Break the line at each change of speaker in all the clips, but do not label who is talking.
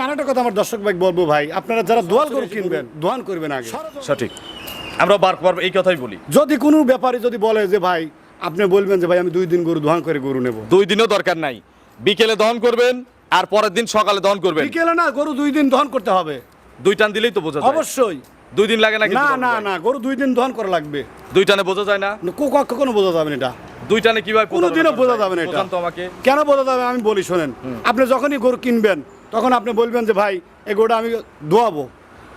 আরেকটা কথা আমার দর্শক ভাই বলব ভাই। আপনারা যারা দোয়াল গরু কিনবেন দোয়ান করবেন আগে।
সঠিক। আমরা বার বার এই কথাই বলি।
যদি কোনো ব্যাপারে যদি বলে যে ভাই আপনি বলবেন যে ভাই আমি দুই দিন গরু দোয়ান করে গরু নেব।
দুই দিনও দরকার নাই। বিকেলে দহন করবেন আর পরের দিন সকালে দহন করবেন।
বিকেলে না গরু দুই দিন দহন করতে হবে।
দুই টান দিলেই তো বোঝা যায়।
অবশ্যই।
দুই দিন লাগে না
না না না গরু দুই দিন দহন করা লাগবে।
দুই টানে বোঝা যায় না?
কো- কখনো বোঝা যাবে না এটা।
দুই টানে কীভাবে
কোনোদিনও বোঝা যাবে? না এটা।
তো আমাকে।
কেন বোঝা যাবে? আমি বলি শোনেন। আপনি যখনই গরু কিনবেন তখন আপনি বলবেন যে ভাই এই গরুটা আমি দোয়াবো।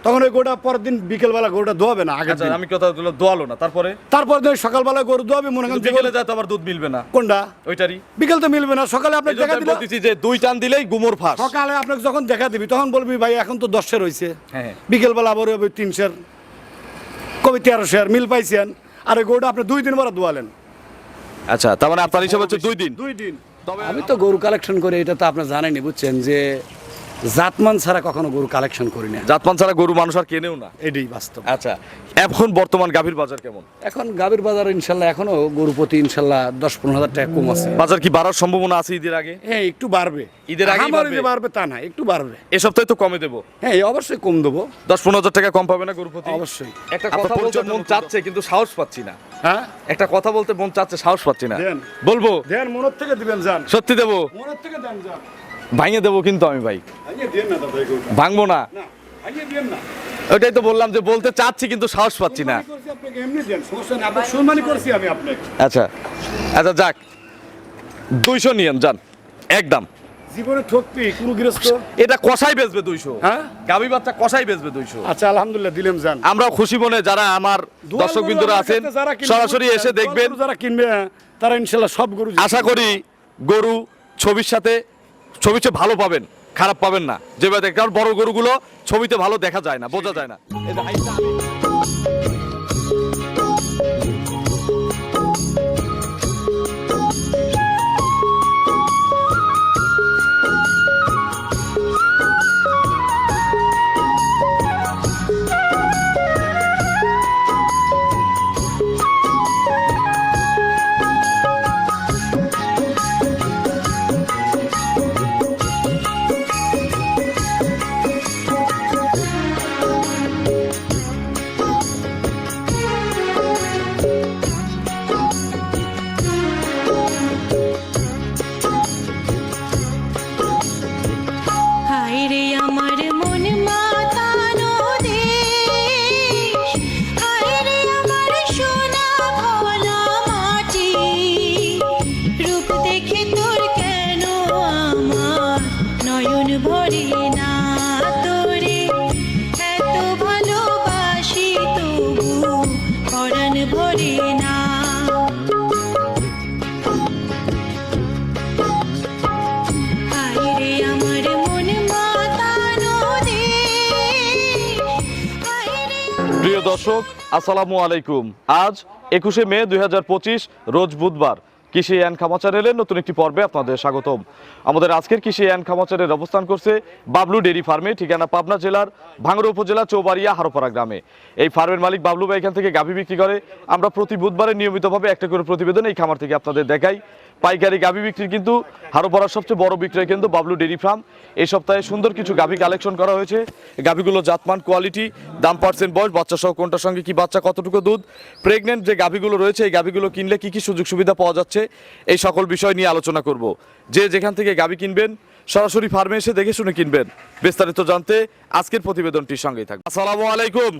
তখন ওই গরুটা পরের দিন বিকেলবেলা গরুটা দোয়াবে না আগে
আচ্ছা আমি কথা হলো দোয়ালো না। তারপরে?
তারপর দিন সকালবেলা গরু দোয়াবে মনে করেন
বিকেলে যায় তো আবার দুধ মিলবে না।
কোনটা?
ওইটারই।
বিকেল তো মিলবে না সকালে
আপনি
দেখা
আমি
দিল
বলতেছি যে দুই টান দিলেই গুমোর ফাঁস।
সকালে আপনাকে যখন দেখা দিবি তখন বলবি ভাই এখন তো দশের হয়েছে
হ্যাঁ।
বিকেলবেলা আবার হবে তিনশের কবি তেরোশের মিল পাইছেন। আর ওই গরুটা আপনি দুই দিন পরে দোয়ালেন।
আচ্ছা তার মানে আপনার হিসাব হচ্ছে দুই দিন।
দুই দিন।
তবে
আমি তো গরু কালেকশন করে এটা তো আপনার জানেনি বুঝছেন যে জাতমান ছাড়া কখনো গরু কালেকশন করি না
জাতমান ছাড়া গরু মানুষ আর কেনেও না?
এটাই বাস্তব।
আচ্ছা এখন বর্তমান গাভীর বাজার কেমন?
এখন গাভীর বাজার ইনশাল্লাহ এখনও গরু প্রতি ইনশাল্লাহ দশ পনেরো হাজার টাকা কম আছে।
বাজার কি বাড়ার সম্ভাবনা আছে ঈদের আগে?
হ্যাঁ একটু বাড়বে।
ঈদের
আহামরি
বাড়বে?
বাড়বে তা না একটু বাড়বে।
এ সপ্তাহে তো কমে দেবো।
হ্যাঁ অবশ্যই কম দেবো।
দশ পনেরো হাজার টাকা কম পাবে না গরু প্রতি?
অবশ্যই।
একটা কথা বলতে মন চাচ্ছে কিন্তু সাহস পাচ্ছি না।
হ্যাঁ?
একটা কথা বলতে মন চাচ্ছে সাহস পাচ্ছি না।
দেন।
বলব?
দেন মনের থেকে দিবেন যান।
সত্যি দেবো?
মনের থেকে দেন যান।
ভাঙিয়ে দেবো কিন্তু আমি ভাই। ভাঙবো না। ওইটাই তো বললাম যে বলতে চাচ্ছি কিন্তু সাহস পাচ্ছি না। আচ্ছা আচ্ছা যাক দুইশো নিয়েন যান একদম
জীবনে ঠকবি কোনো গৃহস্থ?
এটা কষাই বেচবে দুইশো।
হ্যাঁ?
গাভী বাচ্চা কষাই বেচবে দুইশো।
আচ্ছা আলহামদুলিল্লাহ দিলেম যান।
আমরাও খুশি মনে যারা আমার দর্শক বিন্দুরা আছেন সরাসরি এসে দেখবেন।
যারা কিনবে হ্যাঁ, তারা ইনশাল্লাহ সব গরু
আশা করি গরু ছবির সাথে চেয়ে ভালো পাবেন, খারাপ পাবেন না। যেভাবে দেখতে কারণ বড় গরুগুলো ছবিতে ভালো দেখা যায় না, বোঝা যায় না। প্রিয় দর্শক, আসসালামু আলাইকুম। আজ একুশে মে দুই হাজার পঁচিশ, রোজ বুধবার। কৃষি অ্যান্ড খামাচারের নতুন একটি পর্বে আপনাদের স্বাগতম। আমাদের আজকের কৃষি অ্যান্ড খামাচারের অবস্থান করছে বাবলু ডেরি ফার্মে, ঠিকানা পাবনা জেলার ভাঙড়া উপজেলা, চৌবাড়িয়া, হারোপাড়া গ্রামে। এই ফার্মের মালিক বাবলু ভাই এখান থেকে গাভী বিক্রি করে। আমরা প্রতি বুধবারে নিয়মিতভাবে একটা করে প্রতিবেদন এই খামার থেকে আপনাদের দেখাই। পাইকারি গাভী বিক্রির কিন্তু হারোপাড়ার সবচেয়ে বড় বিক্রয় কেন্দ্র বাবলু ডেরি ফার্ম। এই সপ্তাহে সুন্দর কিছু গাভী কালেকশন করা হয়েছে। গাভীগুলো জাতমান, কোয়ালিটি, দাম পার্সেন্ট, বয়স, বাচ্চা সহ কোনটার সঙ্গে কি বাচ্চা, কতটুকু দুধ, প্রেগনেন্ট যে গাভীগুলো রয়েছে, এই গাভীগুলো কিনলে কি কি সুযোগ সুবিধা পাওয়া যাচ্ছে, এই সকল বিষয় নিয়ে আলোচনা করব। যে যেখান থেকে গাভী কিনবেন সরাসরি ফার্মে এসে দেখে শুনে কিনবেন। বিস্তারিত জানতে আজকের প্রতিবেদনটির সঙ্গেই থাকবে আসসালামু আলাইকুম।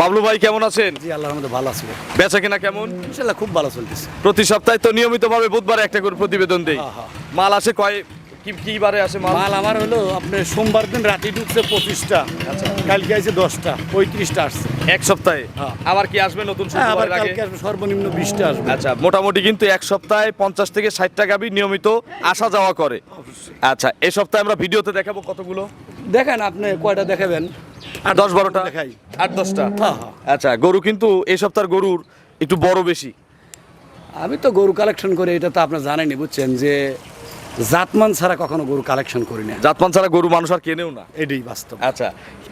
বাবলু ভাই কেমন আছেন?
জি আল্লাহর ভালো আছি
বেচা কিনা কেমন?
ইনশাআল্লাহ খুব ভালো চলতেছে।
প্রতি সপ্তাহে তো নিয়মিতভাবে বুধবার একটা করে প্রতিবেদন দেই।
হ্যাঁ, হ্যাঁ।
মাল আসে কয় কি কি বারে আসে মাল?
মাল আমার হলো আপনার সোমবার দিন রাতে ঢুকছে পঁচিশটা আচ্ছা। কালকে আছে দশটা পঁয়ত্রিশটা আসছে।
এক সপ্তাহে?
হ্যাঁ।
আবার কি আসবে নতুন
হ্যাঁ আবার কালকে আসবে সর্বনিম্ন বিশটা আসবে।
আচ্ছা মোটামুটি কিন্তু এক সপ্তাহে পঞ্চাশ থেকে ষাট টাকা নিয়মিত আসা যাওয়া করে। আচ্ছা এই সপ্তাহে আমরা ভিডিওতে দেখাবো কতগুলো?
দেখেন আপনি কয়টা দেখাবেন?
আর দশ বারোটা?
দেখাই।
আট দশটা?
হ্যাঁ।
আচ্ছা গরু কিন্তু এই সপ্তাহের গরুর একটু বড় বেশি।
আমি তো গরু কালেকশন করে এটা তো আপনার জানেনি বুঝছেন যে জাতমান ছাড়া কখনো গরু কালেকশন করি না
জাতমান ছাড়া গরু মানুষ আর কেনেও না।
এটাই বাস্তব।
আচ্ছা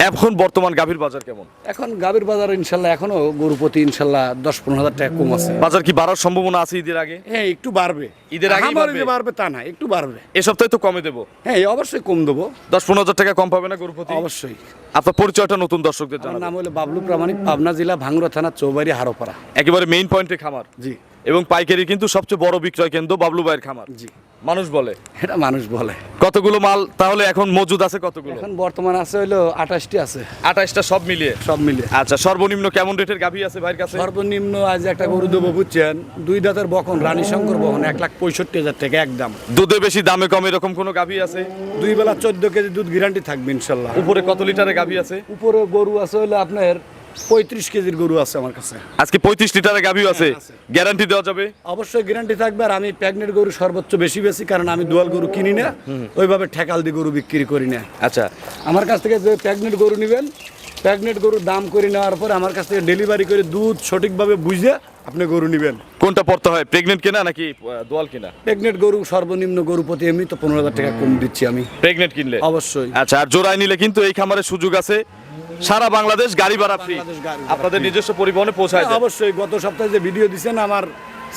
এখন বর্তমান গাভীর বাজার কেমন?
এখন গাভীর বাজার ইনশাল্লাহ এখনও গরু প্রতি ইনশাল্লাহ দশ পনেরো হাজার টাকা কম আছে।
বাজার কি বাড়ার সম্ভাবনা আছে ঈদের আগে?
হ্যাঁ একটু বাড়বে।
ঈদের
আমার
বাড়বে?
বাড়বে তা না একটু বাড়বে।
এ সপ্তাহে তো কমে দেবো।
হ্যাঁ অবশ্যই কম দেবো।
দশ পনেরো হাজার টাকা কম পাবে না গরু প্রতি?
অবশ্যই।
আপনার পরিচয়টা নতুন দর্শকদের জানাবেন।
নাম হলো বাবলু প্রামাণিক পাবনা জেলা ভাঙ্গুরা থানা চৌবাড়ি হারোপাড়া।
একেবারে মেইন পয়েন্টে খামার।
জি।
এবং পাইকারি কিন্তু সবচেয়ে বড় বিক্রয় কেন্দ্র বাবলু ভাইয়ের খামার।
জি।
মানুষ বলে?
এটা মানুষ বলে।
কতগুলো মাল? তাহলে এখন মজুদ আছে কতগুলো?
এখন বর্তমান আছে হইল আঠাশটি আছে।
আঠাশটা সব মিলিয়ে?
সব মিলে
আচ্ছা সর্বনিম্ন কেমন রেটের গাভী আছে ভাইয়ের কাছে?
সর্বনিম্ন আজ একটা গরু দেবো বুঝছেন দুই দাঁতের বকন রানী শঙ্কর বকন এক লাখ পঁয়ষট্টি হাজার টাকা একদম
দুধে বেশি দামে কম এরকম কোনো গাভী আছে?
দুই বেলা চোদ্দ কেজি দুধ গ্যারান্টি থাকবে ইনশাল্লাহ।
উপরে কত লিটারের গাভী আছে?
উপরে গরু আছে হইল আপনার পঁয়ত্রিশ কেজির গরু আছে আমার কাছে।
আজকে পঁয়ত্রিশ লিটারের গাভী আছে। গ্যারান্টি দেওয়া যাবে?
অবশ্যই গ্যারান্টি থাকবে আর আমি প্যাগনেট গরু সর্বোচ্চ বেশি বেশি কারণ আমি দোয়াল গরু কিনি না। ওইভাবে ঠেকাল দিয়ে গরু বিক্রি করি না।
আচ্ছা।
আমার কাছ থেকে যে প্যাগনেট গরু নেবেন প্যাগনেট গরুর দাম করে নেওয়ার পরে আমার কাছ থেকে ডেলিভারি করে দুধ সঠিকভাবে বুঝে আপনি গরু নেবেন।
কোনটা পড়তে হয় প্রেগনেন্ট কেনা নাকি দোয়াল কেনা?
প্রেগনেন্ট গরু সর্বনিম্ন গরু প্রতি এমনি তো পনেরো হাজার টাকা কম দিচ্ছি আমি।
প্রেগনেন্ট কিনলে?
অবশ্যই।
আচ্ছা আর জোড়ায় নিলে কিন্তু এই খামারের সুযোগ আছে। সারা বাংলাদেশ গাড়ি ভাড়া ফ্রি আপনাদের নিজস্ব পরিবহনে পৌঁছায়।
অবশ্যই গত সপ্তাহে যে ভিডিও দিছেন আমার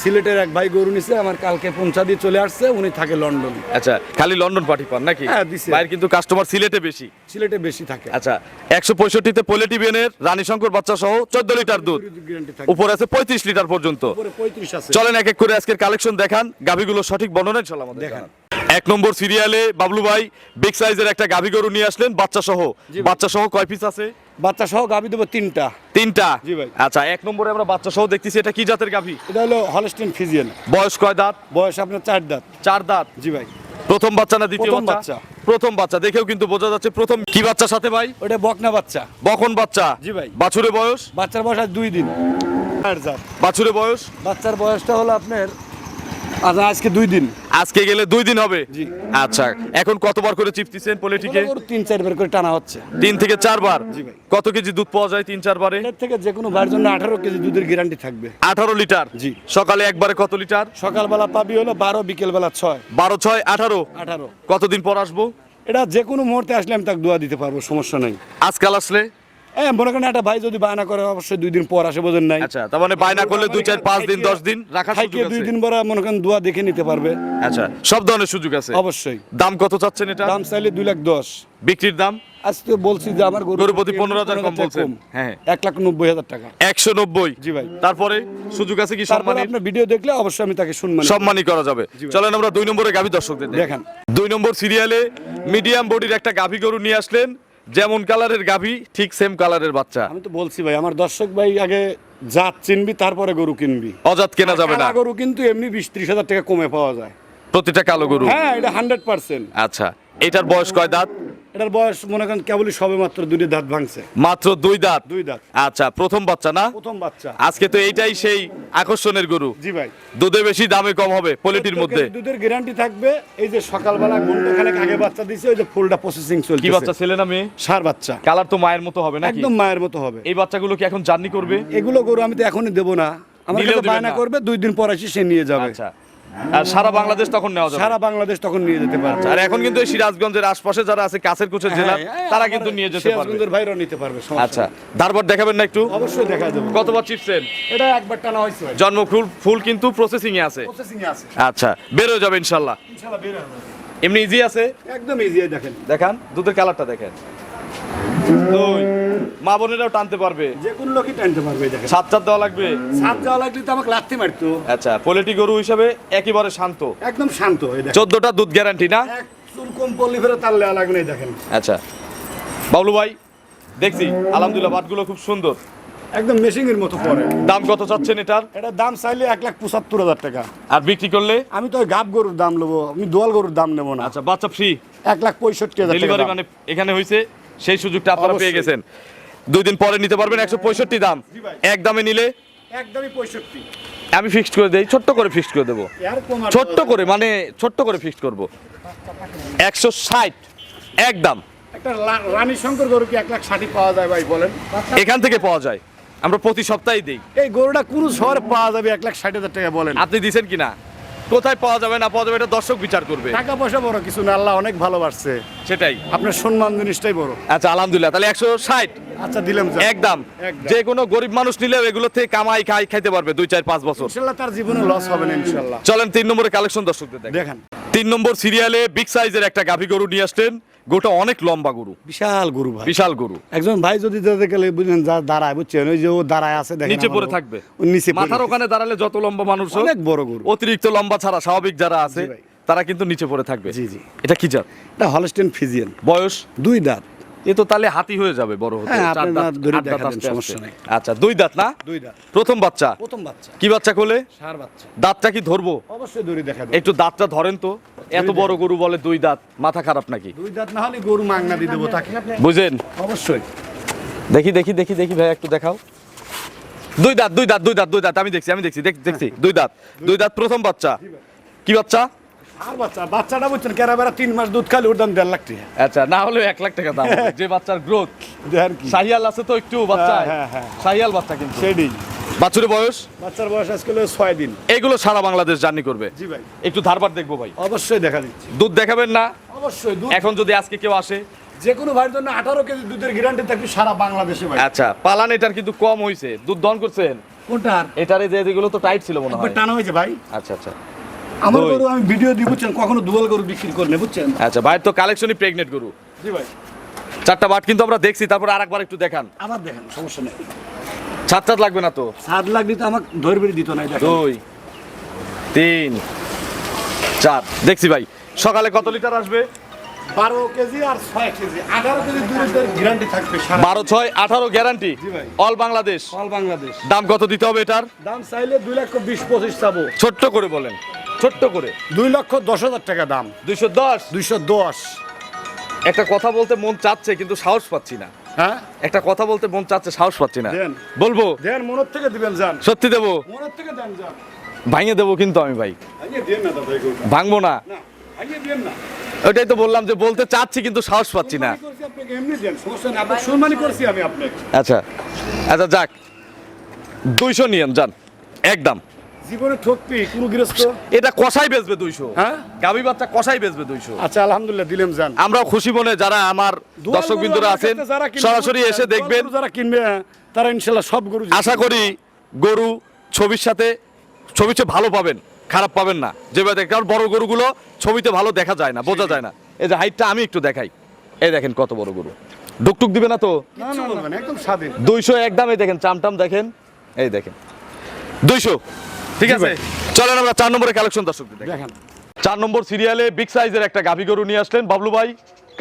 সিলেটের এক ভাই গরু নিছে আমার কালকে পৌঁছা দিয়ে চলে আসছে উনি থাকে লন্ডন।
আচ্ছা খালি লন্ডন পার্টি পান নাকি?
হ্যাঁ, দিছে।
ভাইয়ের কিন্তু কাস্টমার সিলেটে বেশি।
সিলেটে বেশি থাকে।
আচ্ছা একশো পঁয়ষট্টিতে পোলেটিভিয়ানের রানী শঙ্কর বাচ্চা সহ চোদ্দ লিটার দুধ। উপরে আছে পঁয়ত্রিশ লিটার পর্যন্ত।
উপরে পঁয়ত্রিশ আছে।
চলেন এক এক করে আজকের কালেকশন দেখান। গাভিগুলো সঠিক বর্ণনা ইনশাল্লাহ আমাদের
দেখান।
এক নম্বর সিরিয়ালে বাবলু ভাই বিগ সাইজের একটা গাভি গরু নিয়ে আসলেন বাচ্চা সহ বাচ্চা সহ কয় পিস আছে?
বাচ্চা সহ গাভি দেবো তিনটা।
তিনটা?
জি ভাই।
আচ্ছা এক নম্বরে আমরা বাচ্চা সহ দেখতেছি এটা কি জাতের গাভি?
এটা হলো হলস্টেন ফিজিয়ান
বয়স কয় দাঁত?
বয়স আপনার চার দাঁত।
চার দাঁত?
জি ভাই।
প্রথম বাচ্চা না দ্বিতীয় বাচ্চা। প্রথম বাচ্চা দেখেও কিন্তু বোঝা যাচ্ছে প্রথম কি বাচ্চা সাথে ভাই?
ওটা বকনা বাচ্চা।
বকন বাচ্চা।
জি ভাই।
বাছুরে বয়স?
বাচ্চার বয়স আজ দুই দিন। চার জাত।
বাছুরে বয়স?
বাচ্চার বয়সটা হলো আপনার আজ আজকে দুই দিন।
আজকে গেলে দুই দিন হবে?
জি।
আচ্ছা এখন কতবার করে চিপতিছেন পোলেটিকে?
তিন চারবার করে টানা হচ্ছে।
তিন থেকে চারবার? কত কেজি দুধ পাওয়া যায় তিন চারবারে?
এর থেকে যে কোনো ভাইয়ের জন্য আঠারো কেজি দুধের গ্যারান্টি থাকবে।
আঠারো লিটার?
জি।
সকালে একবারে কত লিটার?
সকালবেলা পাবি হলো বারো বিকেলবেলা ছয়।
বারো ছয় আঠারো?
আঠারো।
কতদিন পর আসব?
এটা যে কোনো মুহূর্তে আসলে আমি তাকে দোয়া দিতে পারব সমস্যা নাই।
আজকাল আসলে?
এ মনে করেন একটা ভাই যদি বায়না করে অবশ্যই দুই দিন পর আসে বোঝেন নাই।
আচ্ছা তার মানে বায়না করলে দুই চার পাঁচ দিন দশ দিন রাখার সুযোগ
দুই দিন পরে মনে করেন দোয়া দেখে নিতে পারবে।
আচ্ছা সব ধরনের সুযোগ আছে?
অবশ্যই।
দাম কত চাচ্ছেন এটা?
দাম চাইলে দুই লাখ দশ।
বিক্রির দাম?
আজকে বলছি যে আমার
গরু প্রতি 15,000 কম বলছেন। হ্যাঁ।
এক লাখ নব্বই হাজার টাকা।
একশো নব্বই?
জি ভাই।
তারপরে সুযোগ আছে কি
আপনার ভিডিও দেখলে অবশ্যই আমি তাকে
করা যাবে। চলেন আমরা দুই নম্বরে গাভী দর্শকদের
দেখেন।
দুই নম্বর সিরিয়ালে মিডিয়াম বডির একটা গাভী গরু নিয়ে আসলেন। যেমন কালারের গাভী ঠিক সেম কালারের বাচ্চা।
আমি তো বলছি ভাই আমার দর্শক ভাই আগে জাত চিনবি তারপরে গরু কিনবি।
অজাত কেনা যাবে না।
গরু কিন্তু এমনি বিশ ত্রিশ হাজার টাকা কমে পাওয়া যায়।
প্রতিটা কালো গরু।
হ্যাঁ এটা হান্ড্রেড পার্সেন্ট
আচ্ছা এটার বয়স কয় দাঁত?
এটার বয়স মনে করেন কেবলই সবে মাত্র দুটি দাঁত ভাঙছে।
মাত্র দুই দাঁত?
দুই দাঁত।
আচ্ছা প্রথম বাচ্চা না?
প্রথম বাচ্চা।
আজকে তো এইটাই সেই আকর্ষণের গরু।
জি ভাই।
দুধে বেশি দামে কম হবে পোলিটির মধ্যে।
দুধের গ্যারান্টি থাকবে এই যে সকালবেলা ঘণ্টা খানেক আগে বাচ্চা দিছে ওই যে ফুলটা প্রসেসিং চলছে
কি বাচ্চা ছেলে না মেয়ে?
সার বাচ্চা।
কালার তো মায়ের মতো হবে নাকি?
একদম মায়ের মতো হবে।
এই বাচ্চাগুলো কি এখন জার্নি করবে?
এগুলো গরু আমি তো এখনই দেবো না। আমার কাছে বায়না করবে দুই দিন পর আসি সে নিয়ে যাবে।
আচ্ছা। আর সারা বাংলাদেশ তখন নেওয়া যাবে।
সারা বাংলাদেশ তখন নিয়ে যেতে পারবে।
আর এখন কিন্তু এই সিরাজগঞ্জের আশপাশে যারা আছে কাছের কুচের জেলা
হ্যাঁ,
তারা কিন্তু নিয়ে যেতে পারবে।
সিরাজগঞ্জের ভাইরাও নিতে পারবে
আচ্ছা। দেখাবেন না একটু?
অবশ্যই দেখা যাবে।
কতবার চিপসেন
এটা একবার টানা হয়েছে।
জন্ম ফুল ফুল কিন্তু প্রসেসিং এ আছে।
প্রসেসিং এ আছে।
আচ্ছা বের হয়ে যাবে ইনশাল্লাহ।
ইনশাআল্লাহ বের হবে
এমনি ইজি আছে?
একদম ইজি দেখেন।
দেখান দুধের কালারটা দেখেন। দুই মা বোনেরাও টানতে পারবে।
যে কোন লোকই টানতে পারবে দেখেন।
সাত চার দেওয়া লাগবে।
সাত যাওয়া লাগলে তো আমাকে মারতো।
আচ্ছা পোলেটি গরু হিসাবে একেবারে শান্ত।
একদম শান্ত এই দেখেন।
চোদ্দটা দুধ গ্যারান্টি না?
এক চুল কম ফেরে তার লেয়া লাগবে না দেখেন।
আচ্ছা। বাবলু ভাই দেখছি আলহামদুলিল্লাহ বাটগুলো খুব সুন্দর।
একদম মেশিং এর মতো পড়ে
দাম কত চাচ্ছেন এটার?
এটা দাম চাইলে এক লাখ পঁচাত্তর হাজার টাকা।
আর বিক্রি করলে?
আমি তো গাব গরুর দাম নেব আমি দোয়াল গরুর দাম নেব না।
আচ্ছা বাচ্চা ফ্রি
এক লাখ পঁয়ষট্টি হাজার
ডেলিভারি মানে এখানে হয়েছে সেই সুযোগটা আপনারা পেয়ে গেছেন। দুই দিন পরে নিতে পারবেন একশো পঁয়ষট্টি দাম। এক দামে নিলে
একদমই পঁয়ষট্টি।
আমি ফিক্সড করে দেই ছোট্ট করে ফিক্সড করে দেবো। ছোট্ট করে মানে ছোট্ট করে ফিক্সড করব। একশো ষাট একদম।
একটা লা- রানী শঙ্কর গরু কি এক লাখ ষাটই পাওয়া যায় ভাই বলেন?
এখান থেকে পাওয়া যায়। আমরা প্রতি সপ্তাহে দিই।
এই গরুটা কোন শহরে পাওয়া যাবে এক লাখ ষাট হাজার টাকা বলেন।
আপনি দিচ্ছেন কি না কোথায় পাওয়া যাবে না পাওয়া যাবে এটা দর্শক বিচার করবে।
টাকা পয়সা বড় কিছু না আল্লাহ অনেক ভালোবাসছে।
সেটাই।
আপনার সম্মান জিনিসটাই বড়।
আচ্ছা আলহামদুলিল্লাহ তাহলে একশো ষাট।
আচ্ছা দিলাম যা।
একদম
একদম।
যে কোনো গরিব মানুষ নিলেও এগুলো থেকে কামাই খাই খাইতে পারবে দুই চার পাঁচ বছর।
ইনশাল্লাহ তার জীবনে লস হবে না ইনশাল্লাহ।
চলেন তিন নম্বরে কালেকশন দর্শকদের দেখেন
দেখেন।
তিন নম্বর সিরিয়ালে বিগ সাইজের একটা গাভী গরু নিয়ে আসছেন গোটা অনেক লম্বা গরু।
বিশাল গরু ভাই।
বিশাল গরু।
একজন ভাই যদি যেতে গেলে বুঝলেন যা দাঁড়ায় বুঝছেন? ওই যে ও দাঁড়ায় আছে দেখেন
নিচে পড়ে থাকবে।
নিচে
মাথার ওখানে দাঁড়ালে যত লম্বা মানুষ
অনেক বড় গরু।
অতিরিক্ত লম্বা ছাড়া স্বাভাবিক যারা আছে তারা কিন্তু নিচে পড়ে থাকবে।
জি, জি।
এটা কি জাত?
এটা হলস্টেন ফিজিয়ান
বয়স?
দুই দাঁত।
এ তো তাহলে হাতি হয়ে যাবে বড় হতে।
হ্যাঁ,
চার দাঁত,
ধরে
আট দাঁত
দেখা দেন,
আস্তে।
সমস্যা। নেই।
আচ্ছা দুই দাঁত না?
দুই দাঁত।
প্রথম বাচ্চা?
প্রথম বাচ্চা।
কি বাচ্চা কোলে?
সার বাচ্চা।
দাঁতটা কি ধরবো?
অবশ্যই দড়ি দেখা
একটু দাঁতটা ধরেন তো। এত বড় গরু বলে দুই দাঁত মাথা খারাপ নাকি?
দুই দাঁত না হলে গরু মাংনা দিয়ে দেবো তাকে
বুঝেন?
অবশ্যই।
দেখি দেখি দেখি দেখি ভাই একটু দেখাও। দুই দাঁত দুই দাঁত দুই দাঁত দুই দাঁত আমি দেখছি আমি দেখছি দেখ- দেখছি দুই দাঁত দুই দাঁত প্রথম বাচ্চা। কি বাচ্চা?
আর বাচ্চা বাচ্চাটা বুঝছেন তিন মাস দুধ খালি ওর দাম দেড় লাখ টাকা।
আচ্ছা না হলে এক লাখ টাকা দাম। যে বাচ্চার গ্রোথ শাহিয়াল আছে তো একটু বাচ্চা
হ্যাঁ, হ্যাঁ, হ্যাঁ।
শাহিয়াল বাচ্চা কিন্তু। বাছুরের বয়স?
বাচ্চার বয়স আজকে হলো ছয় দিন।
এগুলো সারা বাংলাদেশ জার্নি করবে?
জি ভাই।
একটু ধারবার দেখব ভাই।
অবশ্যই দেখা দিচ্ছি।
দুধ দেখাবেন না?
অবশ্যই দুধ
এখন যদি আজকে কেউ আসে?
যে কোনো ভাইয়ের জন্য আঠারো কেজি দুধের গ্যারান্টি থাকবে সারা বাংলাদেশে ভাই।
আচ্ছা পালান এটার কিন্তু কম হয়েছে দুধ দন করছেন?
কোনটার
এটারে যে যেগুলো তো টাইট ছিল মনে হয়।
টানা হয়েছে ভাই।
আচ্ছা আচ্ছা।
আমার গরু আমি ভিডিও দিয়ে বুঝছেন? কখনো দুয়াল গরু বিক্রি করে বুঝছেন?
আচ্ছা ভাইয়ের তো কালেকশনই প্রেগনেন্ট গরু।
জি ভাই।
চারটা বাট কিন্তু আমরা দেখছি তারপর আরেকবার একটু দেখান।
আবার দেখেন সমস্যা নেই।
ছাদ ছাদ লাগবে না তো?
সাত লাখ দিতে আমাকে ধরবে দিত না
দুই তিন চার। দেখছি ভাই সকালে কত লিটার আসবে?
বারো কেজি আর ছয় কেজি। আঠারো কেজি দুধের গ্যারান্টি থাকবে
বারো ছয় আঠারো guarantee all Bangladesh
all Bangladesh
দাম কত দিতে হবে এটার?
দাম চাইলে দুই লক্ষ বিশ পঁচিশ চাবো।
ছোট্ট করে বলেন ছোট্ট করে।
দুই লক্ষ দশ হাজার টাকা দাম।
দুইশো দশ?
দুইশো দশ।
একটা কথা বলতে মন চাচ্ছে কিন্তু সাহস পাচ্ছি না।
হ্যাঁ?
একটা কথা বলতে মন চাচ্ছে সাহস পাচ্ছি না। বলব?
দেন মনের থেকে দিবেন যান।
সত্যি দেবো?
মনের থেকে দেন যান।
ভাঙিয়ে দেবো কিন্তু আমি ভাই। ভাঙবো না। ওটাই তো বললাম যে বলতে চাচ্ছি কিন্তু সাহস পাচ্ছি না। আচ্ছা। আচ্ছা যাক। দুইশো নিয়েন যান। একদম।
জীবনে ঠকবি কোনো গৃহস্থ?
এটা কষাই বেচবে দুইশো।
হ্যাঁ?
গাভী বাচ্চা কষাই বেচবে দুইশো।
আচ্ছা আলহামদুলিল্লাহ দিলেম যান
আমরাও খুশি মনে যারা আমার দর্শক বিন্দুরা আছেন সরাসরি এসে দেখবেন।
যারা কিনবে তারা ইনশাল্লাহ সব গরু
আশা করি গরু ছবির সাথে ছবি ভালো পাবেন খারাপ পাবেন না। যেভাবে কারণ বড় গরুগুলো ছবিতে ভালো দেখা যায় না বোঝা যায় না। এই যে হাইটটা আমি একটু দেখাই। এই দেখেন কত বড় গরু। ডুকটুক দিবে না তো? দুইশো একদম এই দেখেন চামটাম দেখেন। এই দেখেন। দুইশো। ঠিক আছে? চলেন আমরা চার নম্বরের কালেকশন দর্শক
দেখেন।
চার নম্বর সিরিয়ালে বিগ সাইজের একটা গাভী গরু নিয়ে আসলেন বাবলু ভাই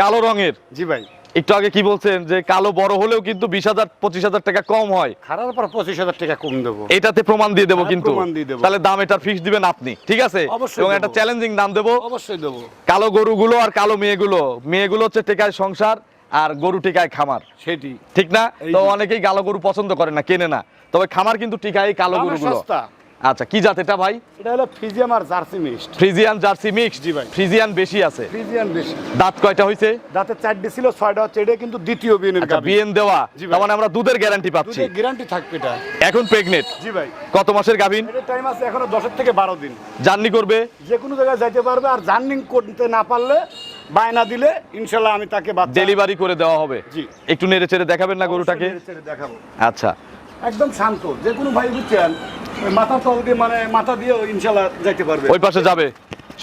কালো রঙের।
জি ভাই।
একটু আগে কি বলছেন যে কালো বড় হলেও কিন্তু বিশ হাজার পঁচিশ হাজার টাকা কম হয়।
খারাপ পর পঁচিশ হাজার টাকা কম দেবো।
এটাতে প্রমাণ দিয়ে দেবো কিন্তু। তাহলে দাম এটার ফিক্স দিবেন আপনি ঠিক আছে? এবং একটা চ্যালেঞ্জিং দাম দেবো।
অবশ্যই দেবো।
কালো গরুগুলো আর কালো মেয়েগুলো। মেয়েগুলো হচ্ছে টেকায় সংসার আর গরু টিকায় খামার।
সেটি।
ঠিক না? তো অনেকেই কালো গরু পছন্দ করে না কেনে না। তবে খামার কিন্তু টিকায় কালো গরুগুলো।
সস্তা।
আচ্ছা কি জাত এটা ভাই?
এটা হলো ফিজিয়াম আর jersey mixed.
Friesian jersey mix
জি ভাই।
ফ্রিজিয়ান বেশি আছে?
ফিজিয়ান বেশি।
দাঁত কয়টা হয়েছে
দাঁতে চারটে ছিল ছয়টা হচ্ছে এটা কিন্তু দ্বিতীয় বিনের
আচ্ছা
গাভী।
বিএন দেওয়া। তার মানে আমরা দুধের গ্যারান্টি পাচ্ছি।
দুধের গ্যারান্টি থাকবে এটা।
এখন প্রেগনেন্ট
জি ভাই।
কত মাসের গাভিন?
এটা টাইম আছে এখনও দশের থেকে বারো দিন।
জার্নি করবে?
যে কোনো জায়গায় যাইতে পারবে আর জার্নি করতে না পারলে বায়না দিলে ইনশাল্লাহ আমি তাকে বাচ্চা
ডেলিভারি করে দেওয়া হবে।
জি।
একটু নেড়ে চেড়ে দেখাবেন না গরুটাকে?
নেড়ে চেড়ে দেখাবো।
আচ্ছা।
একদম শান্ত। যে কোনো ভাই বুঝছেন মাথা তল দিয়ে মানে মাথা দিয়ে ইনশাল্লাহ যাইতে পারবে।
ওই পাশে যাবে।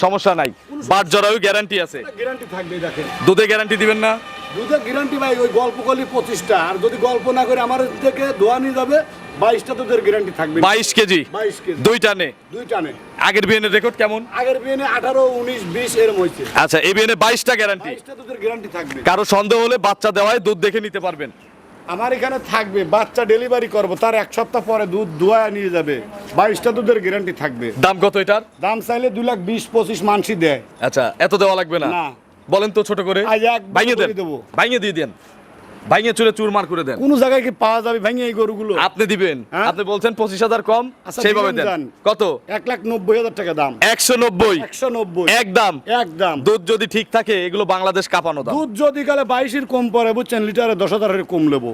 সমস্যা নাই। বাট জরায়ু গ্যারান্টি আছে।
গ্যারান্টি থাকবে দেখেন।
দুধে গ্যারান্টি দিবেন না?
দুধে গ্যারান্টি ভাই ওই গল্প করলে পঁচিশটা। আর যদি গল্প না করে আমার থেকে দোয়া নিয়ে যাবে বাইশটা দুধের গ্যারান্টি থাকবে।
বাইশ কেজি।
বাইশ কেজি।
দুইটা নে
দুই টানে।
আগের বিএনের রেকর্ড কেমন?
আগের বিয়ে আঠারো উনিশ বিশ এরম হয়েছে।
আচ্ছা এই বিএনে বাইশটা গ্যারান্টি
বাইশটা দুধের গ্যারান্টি থাকবে।
কারও সন্দেহ হলে বাচ্চা দেওয়ায় দুধ দেখে নিতে পারবেন।
আমার এখানে থাকবে বাচ্চা ডেলিভারি করব তার এক সপ্তাহ পরে দুধ ধোয়া নিয়ে যাবে। বাইশটা দুধের গ্যারান্টি থাকবে।
দাম কত এটার?
দাম চাইলে দুই লাখ বিশ পঁচিশ মানসি দেয়।
আচ্ছা এত দেওয়া লাগবে না। বলেন তো ছোট করে। ভাঙিয়ে দেন।
দেবো।
ভাঙিয়ে দিয়ে দেন। ভাঙিয়ে চুরে চুরমার করে দেন।
কোন জায়গায় কি পাওয়া যাবে ভেঙে এই গরুগুলো?
আপনি দিবেন।
হ্যাঁ?
আপনি বলছেন পঁচিশ হাজার কম
আচ্ছা,
সেইভাবে দেন। কত?
এক লাখ নব্বই হাজার টাকা দাম।
একশো নব্বই।
একশো নব্বই।
একদম
একদম
দুধ যদি ঠিক থাকে এগুলো বাংলাদেশ কাঁপানো দাম।
দুধ যদি কালে বাইশের কম পড়ে বুঝছেন? লিটারে দশ হাজারের কম নেব।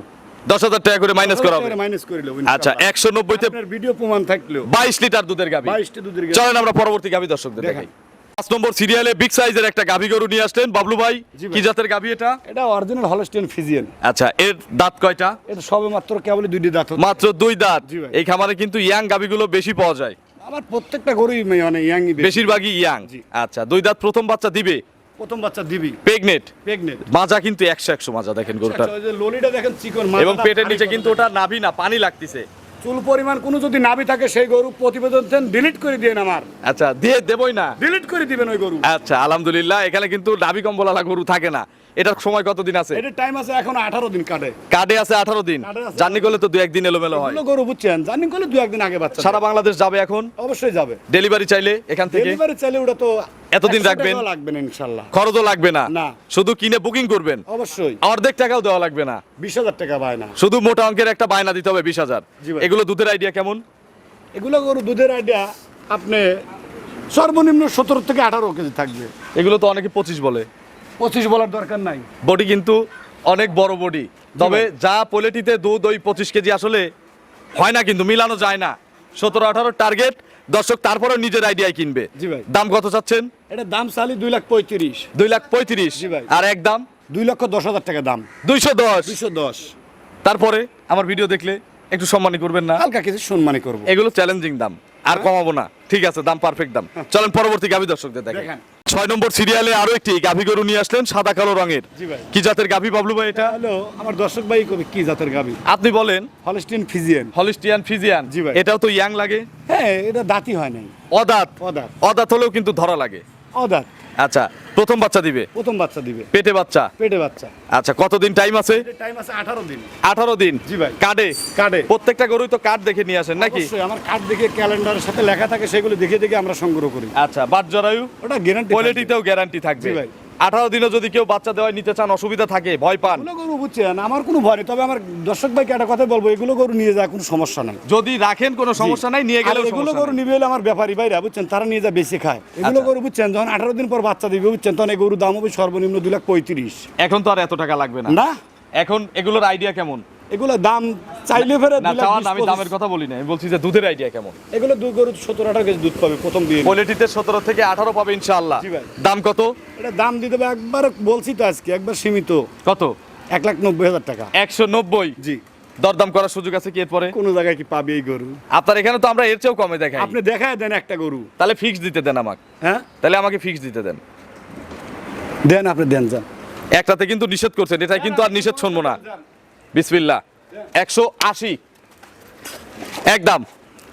দশ হাজার টাকা করে মাইনাস করা হবে
মাইনাস করে নেব
আচ্ছা একশো নব্বইতে
আপনার ভিডিও প্রমাণ থাকলেও।
বাইশ লিটার দুধের গাভি।
বাইশটা দুধের।
চলেন আমরা পরবর্তী গাভি দর্শকদের দেখাই। পাঁচ নম্বর সিরিয়ালে বিগ সাইজের একটা গাভি গরু নিয়ে আসলেন। বাবলু ভাই কি জাতের গাভি এটা?
এটা অরিজিনাল হলস্টিয়ান ফিজিয়ান
আচ্ছা এর দাঁত কয়টা?
এটা সবে মাত্র কেবল দুইটি দাঁত
মাত্র দুই দাঁত। এই খামারে কিন্তু ইয়াং গাভিগুলো বেশি পাওয়া যায়।
আমার প্রত্যেকটা গরুই মানে ইয়াংই বেশি।
বেশিরভাগই ইয়াং। আচ্ছা দুই দাঁত প্রথম বাচ্চা দিবে?
প্রথম বাচ্চা দিবি।
প্রেগনেট
প্রেগনেন্ট
মাজা কিন্তু একশো একশো মাজা দেখেন
ওই যে ললিটা দেখেন চিকন
এবং পেটের নিচে কিন্তু ওটা নাভি না পানি লাগতেছে।
চুল পরিমাণ কোনো যদি নাবি থাকে সেই গরু প্রতিবেদন দেন ডিলিট করে দিয়ে আমার।
আচ্ছা দিয়ে দেবই না।
ডিলিট করে দিবেন ওই গরু।
আচ্ছা আলহামদুলিল্লাহ এখানে কিন্তু নাবি কম্বলালা গরু থাকে না। এটার সময় কতদিন আছে?
এটার টাইম আছে এখন আঠারো দিন কাটে।
কার্ডে আছে আঠারো দিন।
কার্ডে আছে।
জার্নি করলে তো দু একদিন এলোমেলো হয়।
এগুলো গরু বুঝছেন জানি করলে দু একদিন আগে বাচ্চা
সারা বাংলাদেশ যাবে এখন?
অবশ্যই যাবে।
ডেলিভারি চাইলে এখান থেকে?
ডেলিভারি চাইলে ওটা তো
এতদিন
100
রাখবেন?
টাকাও লাগবে না ইনশাল্লাহ।
খরচও লাগবে না?
না।
শুধু কিনে বুকিং করবেন?
অবশ্যই।
অর্ধেক টাকাও দেওয়া লাগবে না?
বিশ হাজার টাকা পায় না।
শুধু মোটা অঙ্কের একটা বায়না দিতে হবে বিশ হাজার।
জি ভাই।
এগুলো দুধের আইডিয়া কেমন?
এগুলো গরু দুধের আইডিয়া আপনি সর্বনিম্ন সতেরো থেকে আঠারো কেজি থাকবে।
এগুলো তো অনেকে পঁচিশ বলে।
পঁচিশ বলার দরকার নাই।
বডি কিন্তু অনেক বড় বডি। তবে যা পোলেটিতে দুধ ওই পঁচিশ কেজি আসলে হয় না কিন্তু মিলানো যায় না। সতেরো আঠারো টার্গেট দর্শক তারপরেও নিজের আইডিয়ায় কিনবে। দাম কত চাচ্ছেন?
এটা দাম চালি দুই লাখ পঁয়ত্রিশ।
দুই লাখ পঁয়ত্রিশ। আর এক দাম?
দুই লক্ষ দশ হাজার টাকা দাম।
দুইশো দশ।
দুইশো দশ।
তারপরে আমার ভিডিও দেখলে একটু সম্মানী করবেন না?
হালকা কিছু সম্মানই করব।
এগুলো চ্যালেঞ্জিং দাম। আর কমাবো না। ঠিক আছে দাম পারফেক্ট দাম। চলেন পরবর্তী গাভী দর্শকদের দেখান। ছয় নম্বর সিরিয়ালে আরও একটি গাভী গরু নিয়ে আসলেন সাদা কালো রঙের। কি জাতের গাভী বাবলু ভাই এটা?
হ্যালো আমার দর্শক ভাই কবি কি জাতের গাভী?
আপনি বলেন।
হলিস্টিয়ান ফিজিয়ান
হলিস্টিয়ান ফিজিয়ান
জি ভাই।
এটাও তো ইয়াং লাগে?
হ্যাঁ এটা দাঁতই হয় নাই।
অদাত।
অদাঁত।
অদাত হলেও কিন্তু ধরা লাগে।
অদাঁত।
আচ্ছা প্রথম বাচ্চা দিবে?
প্রথম বাচ্চা দিবে।
পেটে বাচ্চা?
পেটে বাচ্চা।
আচ্ছা কতদিন টাইম আছে?
টাইম আছে আঠারো দিন।
আঠারো দিন?
জি ভাই।
কার্ডে?
কার্ডে।
প্রত্যেকটা গরুই তো কার্ড দেখে নিয়ে আসেন নাকি?
অবশ্যই আমার কার্ড দেখে ক্যালেন্ডারের সাথে লেখা থাকে সেগুলো দেখে দেখে আমরা সংগ্রহ করি।
আচ্ছা বাদ জরায়ু
ওটা গ্যারান্টি
কোয়ালিটিতেও গ্যারান্টি থাকবে।
জি ভাই।
আঠারো দিনে যদি কেউ বাচ্চা দেওয়ায় নিতে চান অসুবিধা থাকে ভয় পান।
গরু বুঝছেন আমার কোনো ভয় নেই। তবে আমার দর্শক ভাইকে একটা কথা বলব এগুলো গরু নিয়ে যায় কোনো সমস্যা নাই।
যদি রাখেন কোনো সমস্যা নাই নিয়ে গেলে
এগুলো গরু। নিবে হলে আমার ব্যাপারী ভাইরা বুঝছেন? তারা নিয়ে যা বেশি খায়। এগুলো
আচ্ছা।
গরু বুঝছেন যখন আঠারো দিন পর বাচ্চা দিবে বুঝছেন? তখন এই গরুর দাম হবে সর্বনিম্ন দু লাখ পঁয়ত্রিশ।
এখন তো আর এত টাকা লাগবে না।
না?
এখন এগুলোর আইডিয়া কেমন?
এগুলো দাম চাইলে ফেরে
না
লাখ
আমি দামের কথা বলি না আমি বলছি যে দুধের আইডিয়া কেমন?
এগুলো দুই গরু সত্তর আঠারো কেজি দুধ পাবে প্রথম দিয়ে
কোয়ালিটিতে সতেরো থেকে আঠারো পাবে ইনশাআল্লাহ। দাম কত?
এটা দাম দিয়ে দেবে একবার বলছি তো আজকে একবার সীমিত।
কত?
এক লাখ নব্বই হাজার টাকা।
একশো নব্বই?
জি।
দরদাম করার সুযোগ আছে কি এরপরে?
কোনো জায়গায় কি পাবে এই গরু?
আপনার এখানে তো আমরা এর চেয়েও কমে দেখাই।
আপনি দেখায় দেন একটা গরু।
তাহলে ফিক্স দিতে দেন আমাকে।
হ্যাঁ?
তাহলে আমাকে ফিক্স দিতে দেন।
দেন আপনি দেন যান।
একটাতে কিন্তু নিষেধ করছেন এটা কিন্তু আর নিষেধ শুনব না। বিসমিল্লা একশো আশি। একদম।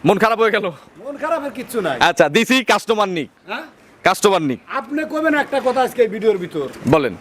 মন খারাপ হয়ে গেল?
মন খারাপের কিচ্ছু নাই।
আচ্ছা দিছি কাস্টমার নিক
হ্যাঁ?
কাস্টমার নিক
আপনি কবেন একটা কথা আজকে ভিডিওর ভিতর।
বলেন।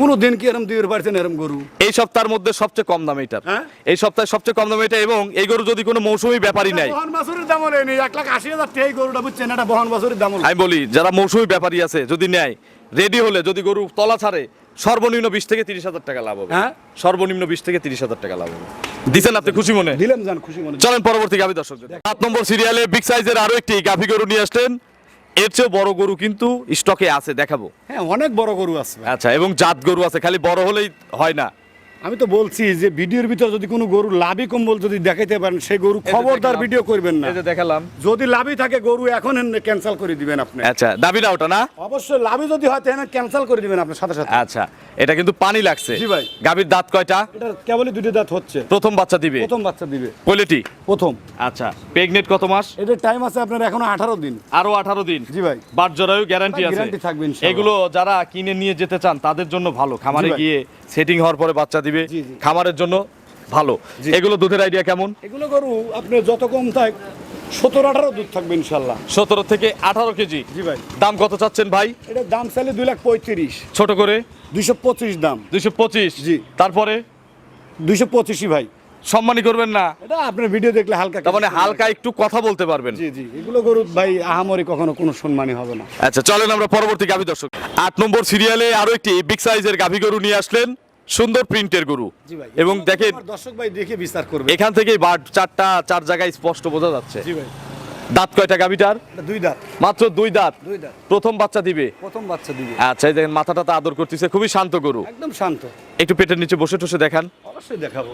কোনো দিন কি এরম দিয়ে পারছেন এরম গরু?
এই সপ্তাহের মধ্যে সবচেয়ে কম দাম এটার
হ্যাঁ?
এই সপ্তাহে সবচেয়ে কম দাম এটা এবং এই গরু যদি কোনো মৌসুমি ব্যাপারই নাই।
বহন বাছুরের দাম হলে নেই এক লাখ আশি হাজার এই গরুটা বুঝছেন? এটা বহন বাছুরের দাম
আমি বলি যারা মৌসুমি ব্যাপারী আছে যদি নেয় রেডি হলে যদি গরু তলা ছাড়ে সর্বনিম্ন বিশ থেকে তিরিশ হাজার টাকা লাভ হবে।
হ্যাঁ?
সর্বনিম্ন বিশ থেকে তিরিশ হাজার টাকা লাভ হবে। দিচ্ছেন আপনি খুশি মনে?
দিলাম জান খুশি মনে।
চলেন পরবর্তী গাভী দর্শক সাত নম্বর সিরিয়ালে বিগ সাইজের আরও একটি গাভী গরু নিয়ে আসলেন। এর চেয়েও বড় গরু কিন্তু স্টকে আছে দেখাবো।
হ্যাঁ অনেক বড় গরু আছে
আচ্ছা এবং জাত গরু আছে খালি বড় হলেই হয় না।
আমি তো বলছি যে ভিডিওর ভিতর যদি কোনো গরু লাভি কম্বল যদি দেখাইতে পারেন সেই গরু খবরদার ভিডিও করবেন না।
এই যে দেখালাম।
যদি লাভি থাকে গরু এখন ক্যান্সেল করে দিবেন আপনি।
আচ্ছা দাবি না ওটা না?
অবশ্যই লাভি যদি হয় তাহলে ক্যান্সেল করে দিবেন আপনার সাথে সাথে।
আচ্ছা এটা কিন্তু পানি লাগছে।
জি ভাই।
গাভীর দাঁত কয়টা?
এটা কেবলই দুটি দাঁত হচ্ছে।
প্রথম বাচ্চা দিবে?
প্রথম বাচ্চা দিবে।
কোয়ালিটি?
প্রথম।
আচ্ছা প্রেগনেট কত মাস?
এটার টাইম আছে আপনার এখনও আঠারো দিন।
আরও আঠারো দিন?
জি ভাই।
বাট জরায়ু গ্যারান্টি আছে।
গ্যারান্টি থাকবে ইনশাআল্লাহ।
এগুলো যারা কিনে নিয়ে যেতে চান তাদের জন্য ভালো। খামারে গিয়ে সেটিং হওয়ার পরে বাচ্চা দিবে
জি।
খামারের জন্য ভালো। এগুলো দুধের আইডিয়া কেমন?
এগুলো গরু আপনি যত কম থাক সতেরো আঠারো দুধ থাকবে ইনশাল্লাহ
সতেরো থেকে আঠারো কেজি।
জি ভাই।
দাম কত চাচ্ছেন ভাই?
এটা দাম চাইলে দুই লাখ পঁয়ত্রিশ।
ছোট করে?
দুইশো পঁচিশ দাম।
দুইশো পঁচিশ।
জি।
তারপরে?
দুইশো পঁচিশই ভাই।
সম্মানী করবেন না।
এটা আপনার ভিডিও দেখলে হালকা
তার মানে হালকা একটু কথা বলতে পারবেন।
জি জি। এগুলো গরু ভাই আহামরি কখনো কোনো সম্মানই হবে না।
আচ্ছা চলেন আমরা পরবর্তী গাভী দর্শক। আট নম্বর সিরিয়ালে আরও একটি বিগ সাইজের গাভী গরু নিয়ে আসলেন। সুন্দর প্রিন্টের গরু।
ভাই
এবং দেখেন
আমার দর্শক ভাই দেখে বিস্তার করবে।
এখান থেকেই বাট চারটা চার জায়গায় স্পষ্ট বোঝা যাচ্ছে।
জি ভাই।
দাঁত কয়টা গাভীটার?
এটা দুই দাঁত।
মাত্র দুই দাঁত।
দুই দাঁত।
প্রথম বাচ্চা দিবে?
প্রথম বাচ্চা দিবে।
আচ্ছা এই দেখেন মাথাটা তো আদর করতেছে খুবই শান্ত গরু।
একদম শান্ত।
একটু পেটের নিচে বসে টসে দেখান।
অবশ্যই দেখাবো।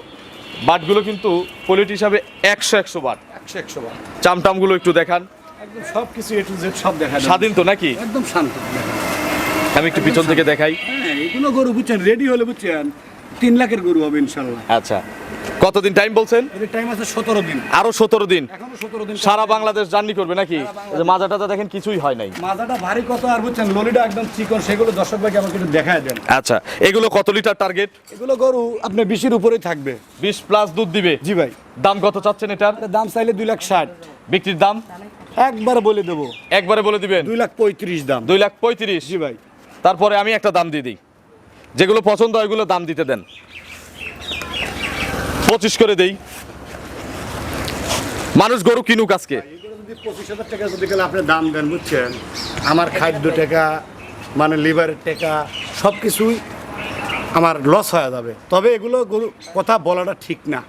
বাটগুলো কিন্তু পোলিট হিসাবে একশো একশো বাট।
একশো একশো বার
চামটামগুলো একটু দেখান।
একদম সব কিছু এ টু জেড সব দেখা যায়।
স্বাধীন তো নাকি?
একদম শান্ত। দেখেন।
আমি একটু পিছন থেকে দেখাই।
হ্যাঁ এগুলো গরু বুঝছেন রেডি হলে বুঝছেন তিন লাখের গরু হবে ইনশাল্লাহ।
আচ্ছা। কতদিন টাইম বলছেন?
টাইম আছে সতেরো দিন।
আরও সতেরো দিন। সারা বাংলাদেশ জার্নি করবে নাকি? এই যে মাজা টাজা দেখেন কিছুই হয় নাই।
মাজাটা ভারী কত আর বুঝছেন ললিটা একদম চিকন সেগুলো দর্শক ভাইকে আমাকে একটু দেখায় দেন।
আচ্ছা এগুলো কত লিটার টার্গেট
এগুলো গরু আপনি বিশের উপরেই থাকবে।
বিশ প্লাস দুধ দিবে?
জি ভাই।
দাম কত চাচ্ছেন এটার?
এটার দাম চাইলে দুই লাখ ষাট।
বিক্রির দাম?
একবার বলে দেবো।
একবারে বলে দিবেন?
দুই লাখ পঁয়ত্রিশ দাম।
দুই লাখ পঁয়ত্রিশ?
জি ভাই।
তারপরে আমি একটা দাম দিয়ে দিই। যেগুলো পছন্দ হয় ওইগুলো দাম দিতে দেন। পঁচিশ করে দেই। মানুষ গরু কিনুক আজকে।
আপনি দাম দেন বুঝছেন আমার খাদ্য টাকা মানে লিভারের টাকা সব কিছুই আমার লস হয়ে যাবে। তবে এগুলো কথা বলাটা ঠিক না।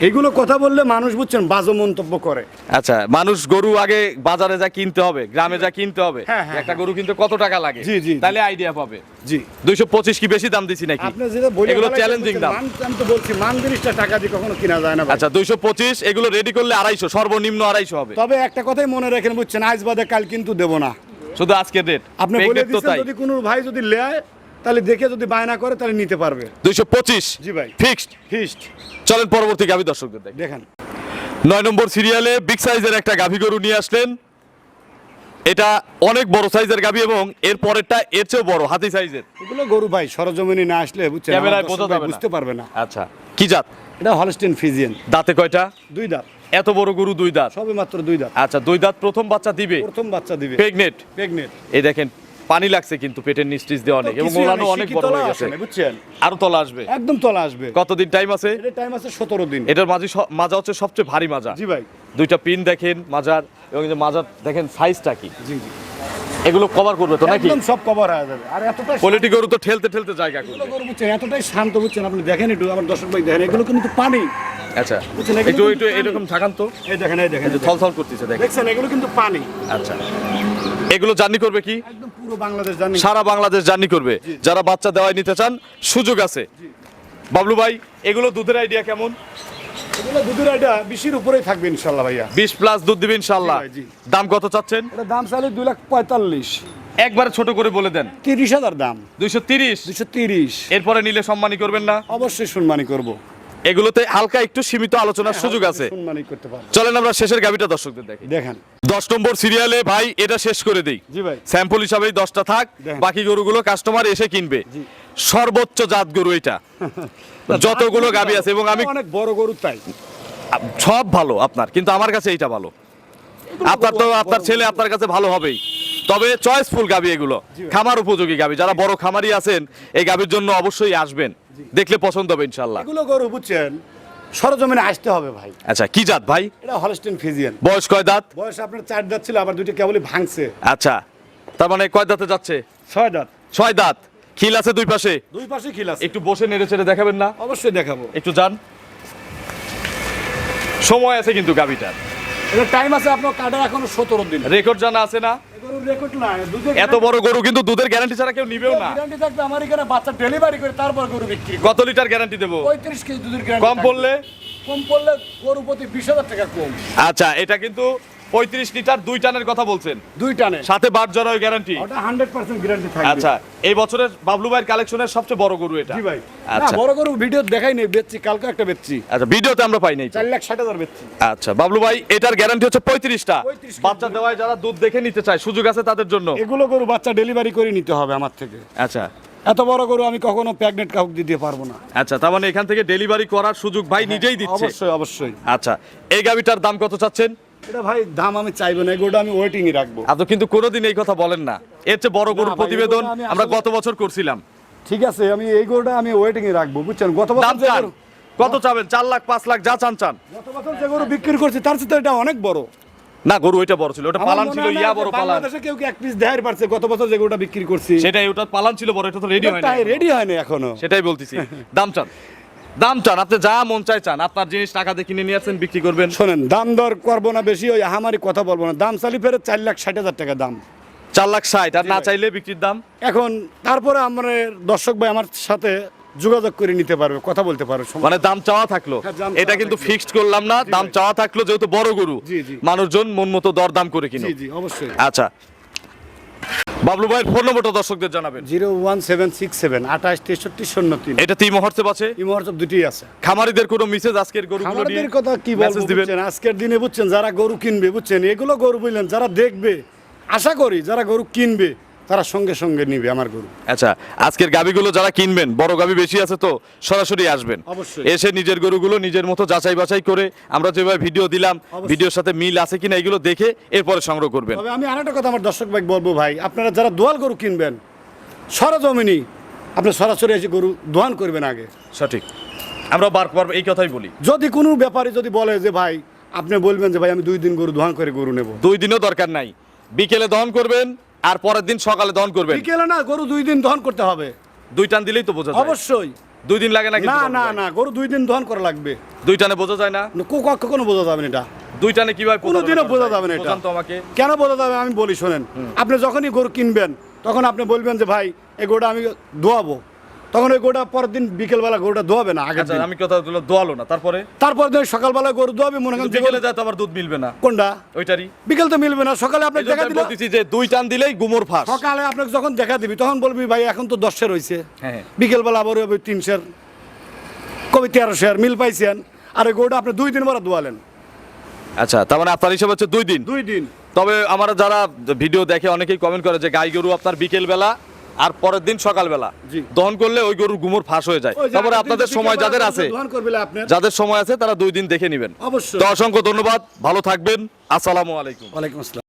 এগুলো কথা বললে মানুষ বুঝছেন বাজে মন্তব্য করে।
আচ্ছা মানুষ গরু আগে বাজারে যা কিনতে হবে গ্রামে যা কিনতে হবে
হ্যাঁ, হ্যাঁ,
একটা গরু কিনতে কত টাকা লাগে?
জি, জি।
তাহলে আইডিয়া পাবে।
জি।
দুইশো পঁচিশ কি বেশি দাম দিছি নাকি?
আপনি যেটা বলে
এগুলো চ্যালেঞ্জিং দাম।
আমি তো বলছি মান জিনিসটা টাকা দিয়ে কখনো কিনা যায় না
আচ্ছা দুইশো পঁচিশ এগুলো রেডি করলে আড়াইশো সর্বনিম্ন আড়াইশো হবে।
তবে একটা কথাই মনে রাখেন বুঝছেন আজ বাদে কাল কিন্তু দেবো না।
শুধু আজকের রেট
আপনি বলে দিচ্ছেন যদি কোনো ভাই যদি নেয় তাহলে দেখে যদি বায়না করে তাহলে নিতে পারবে।
দুইশো পঁচিশ।
জি ভাই।
ফিক্সড?
ফিক্সড।
চলেন পরবর্তী গাভী দর্শকদের
দেখেন।
নয় নম্বর সিরিয়ালে বিগ সাইজের একটা গাভী গরু নিয়ে আসলেন। এটা অনেক বড় সাইজের গাভী এবং এর পরেরটা এর চেয়েও বড় হাতি সাইজের।
এগুলো গরু ভাই সরজমিনি না আসলে বুঝছেন
ক্যামেরায় বোঝা যাবে
বুঝতে পারবে না।
আচ্ছা কি জাত?
এটা হলস্টেন ফিজিয়ান
দাঁতে কয়টা?
দুই দাঁত।
এত বড় গরু দুই দাঁত।
সবে মাত্র দুই দাঁত।
আচ্ছা দুই দাঁত প্রথম বাচ্চা দিবে।
প্রথম বাচ্চা দিবে।
প্রেগনেট
প্রেগনেন্ট
এই দেখেন পানি লাগছে কিন্তু পেটের নিচ দিয়ে অনেক এবং ওলানো অনেক বড় হয়ে গেছে।
বুঝছেন?
আরও তলা আসবে।
একদম তলা আসবে।
কতদিন টাইম আছে?
এটা টাইম আছে সতেরো দিন।
এটার মাঝে মাজা হচ্ছে সবচেয়ে ভারী মাজা।
জি ভাই।
দুইটা পিন দেখেন মাজার এবং যে মাজার দেখেন সাইজটা কি?
জি জি।
এগুলো কভার করবে তো নাকি?
একদম সব কভার হয়ে যাবে। আর এতটাই
কোয়ালিটি গরু তো ঠেলতে ঠেলতে জায়গা করবে।
গরু বুঝছেন এতটাই শান্ত বুঝছেন আপনি দেখেন একটু আমার দর্শক ভাই দেখেন এগুলো কিন্তু পানি।
আচ্ছা একটু একটু এরকম ঠাকান তো।
এই দেখেন এই দেখেন
এই যে থল থল করতেছে দেখেন।
দেখছেন এগুলো কিন্তু পানি।
আচ্ছা। এগুলো জার্নি করবে কি?
একদম পুরো বাংলাদেশ জানি
সারা বাংলাদেশ জার্নি করবে। যারা বাচ্চা দেওয়াই নিতে চান সুযোগ আছে। বাবলু ভাই এগুলো দুধের আইডিয়া কেমন?
এগুলো দুধের বিশির উপরেই থাকবে ইনশাল্লাহ ভাইয়া।
বিশ প্লাস দুধ দিবে ইনশাল্লাহ
জি
দাম কত চাচ্ছেন?
এটা দাম চাইলে দুই লাখ পঁয়তাল্লিশ।
একবারে ছোট করে বলে দেন।
তিরিশ হাজার দাম।
দুইশো তিরিশ?
তিরিশ।
এরপরে নিলে সম্মানী করবেন না?
অবশ্যই সম্মানী করব।
এগুলোতে হালকা একটু সীমিত আলোচনার সুযোগ আছে।
সম্মানী করতে পারব।
চলেন আমরা শেষের গাবিটা দর্শকদের দেখি।
দেখেন।
দশ নম্বর সিরিয়ালে ভাই এটা শেষ করে দেই।
জি ভাই।
স্যাম্পল হিসাবেই দশটা থাক বাকি গরুগুলো কাস্টমার এসে কিনবে। সর্বোচ্চ জাত গরু এটা। যতগুলো গাবি আছে এবং আমি
অনেক বড় গরু তাই।
সব ভালো আপনার কিন্তু আমার কাছে এইটা ভালো। আপনার তো আপনার ছেলে আপনার কাছে ভালো হবেই। তবে চয়েসফুল গাবি এগুলো। খামার উপযোগী গাবি। যারা বড় খামারি আছেন এই গাবির জন্য অবশ্যই আসবেন। দেখলে পছন্দ হবে ইনশাল্লাহ
এগুলো গরু বুঝছেন সরজমিনে আসতে হবে ভাই।
আচ্ছা কি জাত ভাই?
এটা হলস্টেন ফিজিয়ান
বয়স কয় দাঁত?
বয়স আপনার চার দাঁত ছিল আবার দুইটা কেবলই ভাঙছে।
আচ্ছা তার মানে কয় দাঁতে যাচ্ছে?
ছয় দাঁত।
ছয় দাঁত। খিল আছে দুই পাশে?
দুই পাশে খিল আছে।
একটু বসে নেড়ে চেড়ে দেখাবেন না?
অবশ্যই দেখাবো।
একটু যান। সময় আছে কিন্তু গাবিটার
এটা টাইম আছে আপনার কাটার এখনও সতেরো দিন।
রেকর্ড জানা আছে না? এত বড় গরু কিন্তু দুধের গ্যারান্টি ছাড়া কেউ নিবেও না।
গ্যারান্টি থাকবে আমার এখানে বাচ্চা ডেলিভারি করে তারপর গরু বিক্রি
কত লিটার গ্যারান্টি দেবো?
পঁয়ত্রিশ কেজি দুধের গ্যারান্টি
কম পড়লে?
কম পড়লে গরু প্রতি বিশ হাজার টাকা কম।
আচ্ছা এটা কিন্তু পঁয়ত্রিশ লিটার দুই টানের কথা বলছেন।
দুই টানে
সাথে বার জড়াও গ্যারান্টি
ওটা হান্ড্রেড পার্সেন্ট গ্যারান্টি থাকবে।
আচ্ছা এই বছরের বাবলু ভাইয়ের কালেকশনের সবচেয়ে বড় গরু এটা।
জি ভাই।
আচ্ছা।
বড় গরু ভিডিও দেখাই নেই বেচছি কালকে একটা বেচছি।
আচ্ছা ভিডিওতে আমরা পাই নাই।
চার লাখ ষাট হাজার বেচছি।
আচ্ছা বাবলু ভাই এটার গ্যারান্টি হচ্ছে পঁয়ত্রিশটা।
35 টা।
বাচ্চা দেওয়ায় যারা দুধ দেখে নিতে চায় সুযোগ আছে তাদের জন্য।
এগুলো গরু বাচ্চা ডেলিভারি করে নিতে হবে আমার থেকে।
আচ্ছা।
এত বড় গরু আমি কখনো প্রেগনেন্ট কাউকে দিতে পারব না।
আচ্ছা তার মানে এখান থেকে ডেলিভারি করার সুযোগ ভাই নিজেই দিচ্ছে।
অবশ্যই অবশ্যই।
আচ্ছা এই গাবিটার দাম কত চাচ্ছেন?
এটা ভাই দাম আমি চাইব না এগুলোটা আমি রাখব।
আপনি কিন্তু কোনোদিন এই কথা বলেন না। এর চেয়ে বড় গরুর প্রতিবেদন আমরা গত বছর করছিলাম।
ঠিক আছে আমি এই গরুটা আমি রাখব বুঝছেন? গত বছর
কত চাবেন? চার লাখ পাঁচ লাখ যা চান চান।
গত বছর যে গরু বিক্রি করছি তার সাথে এটা অনেক বড়।
না গরু ওইটা বড় ছিল। ওটা পালান ছিল ইয়া বড় পালান।
বাংলাদেশে কেউ কি এক পিস পারছে গত বছর যে গরুটা বিক্রি করছি।
সেটাই ওটা পালান ছিল বড় এটা তো রেডি হয় না
রেডি হয়নি এখনও।
সেটাই বলতেছি। দাম চান। দাম চান আপনি যা মন চাই চান আপনার জিনিস টাকা দিয়ে কিনে নিয়ে আসছেন বিক্রি করবেন।
শোনেন দাম দর করব না বেশি ওই আমারই কথা বলব না। দাম চালি ফেরে চার লাখ ষাট হাজার টাকা দাম।
চার লাখ ষাট আর না চাইলে বিক্রির দাম?
এখন তারপরে আমার দর্শক ভাই আমার সাথে যোগাযোগ করে নিতে পারবে কথা বলতে পারবে
মানে দাম চাওয়া থাকল?
হ্যাঁ,
এটা কিন্তু ফিক্সড করলাম না দাম চাওয়া থাকল যেহেতু বড় গরু। মানুষজন মন মতো দর দাম করে কিনে
জি জি অবশ্যই।
আচ্ছা। বাবলু ভাইয়ের ফোন নম্বরটা দর্শকদের জানাবেন।
Zero one seven six seven আঠাশ তেষট্টি শূন্য তিন।
এটা তিন হোয়াটসঅ্যাপ আছে?
এই হোয়াটসঅ্যাপ দুটি আছে।
খামারিদের কোনো মেসেজ আজকের গরু নিয়ে
আমাদের কথা কি
মেসেজ দিবেন?
বুঝছেন? আজকের দিনে বুঝছেন যারা গরু কিনবে বুঝছেন? এগুলো গরু বুঝলেন যারা দেখবে আশা করি যারা গরু কিনবে তারা সঙ্গে সঙ্গে নিবে আমার গরু।
আচ্ছা আজকের গাবিগুলো যারা কিনবেন বড় গাবি বেশি আছে তো সরাসরি আসবেন।
অবশ্যই।
এসে নিজের গরুগুলো নিজের মতো যাচাই বাছাই করে আমরা যেভাবে ভিডিও দিলাম ভিডিওর সাথে মিল আছে কিনা এগুলো দেখে এরপরে সংগ্রহ করবেন।
তবে আমি আরেকটা কথা আমার দর্শক ভাই বলব ভাই আপনারা যারা দোয়াল গরু কিনবেন সরজমিনি আপনি সরাসরি এসে গরু দোয়ান করবেন আগে।
সঠিক। আমরা বার বার এই কথাই বলি।
যদি কোনো ব্যাপারে যদি বলে যে ভাই আপনি বলবেন যে ভাই আমি দুই দিন গরু দোয়ান করে গরু নেব।
দুই দিনও দরকার নাই। বিকেলে দহন করবেন আর পরের দিন সকালে দহন করবেন।
বিকেলে না গরু দুই দিন দহন করতে হবে।
দুই টান দিলেই তো বোঝা যায়।
অবশ্যই।
দুই দিন লাগে না কিন্তু
না না না গরু দুই দিন দহন করা লাগবে।
দুই টানে বোঝা যায় না?
কখনো বোঝা যাবে না এটা।
দুই টানে কীভাবে
কোনোদিনও বোঝা যাবে না এটা।
আমাকে।
কেন বোঝা যাবে আমি বলি শোনেন। আপনি যখনই গরু কিনবেন তখন আপনি বলবেন যে ভাই এই গরুটা আমি দোয়াবো। তখন ওই গরুটা পরের দিন বিকেলবেলা গরুটা দোয়াবে না আগে
আচ্ছা আমি কথা দিল দোয়ালো না তারপরে?
তারপর দিন সকালবেলা গরু দোয়াবে মনে করেন
বিকেলে যায় তো আবার দুধ মিলবে না।
কোনটা?
ওইটারই।
বিকেল তো মিলবে না সকালে আপনাকে
এই
দেখা দিল
বলতেছি যে দুই টান দিলেই গুমর ফাঁস।
সকালে আপনাকে যখন দেখা দিবি তখন বলবি ভাই এখন তো দশের হয়েছে
হ্যাঁ।
বিকেলবেলা আবার হবে তিনশের কবি তেরোশের মিল পাইছেন। আর ওই গরুটা আপনি দুই দিন পরে দোয়ালেন
আচ্ছা তার মানে আপনার হিসাব হচ্ছে দুই দিন?
দুই দিন।
তবে আমরা যারা ভিডিও দেখে অনেকেই কমেন্ট করে যে গাই গরু আপনার বিকেল বেলা আর পরের দিন সকালবেলা। দহন করলে ওই গরুর গুমর ফাঁস হয়ে যায়। তারপরে আপনাদের সময় যাদের আছে যাদের সময় আছে তারা দুই দিন দেখে নেবেন।
অবশ্যই।
অসংখ্য ধন্যবাদ ভালো থাকবেন আসসালামু আলাইকুম।
ওয়ালাইকুম আসসালাম।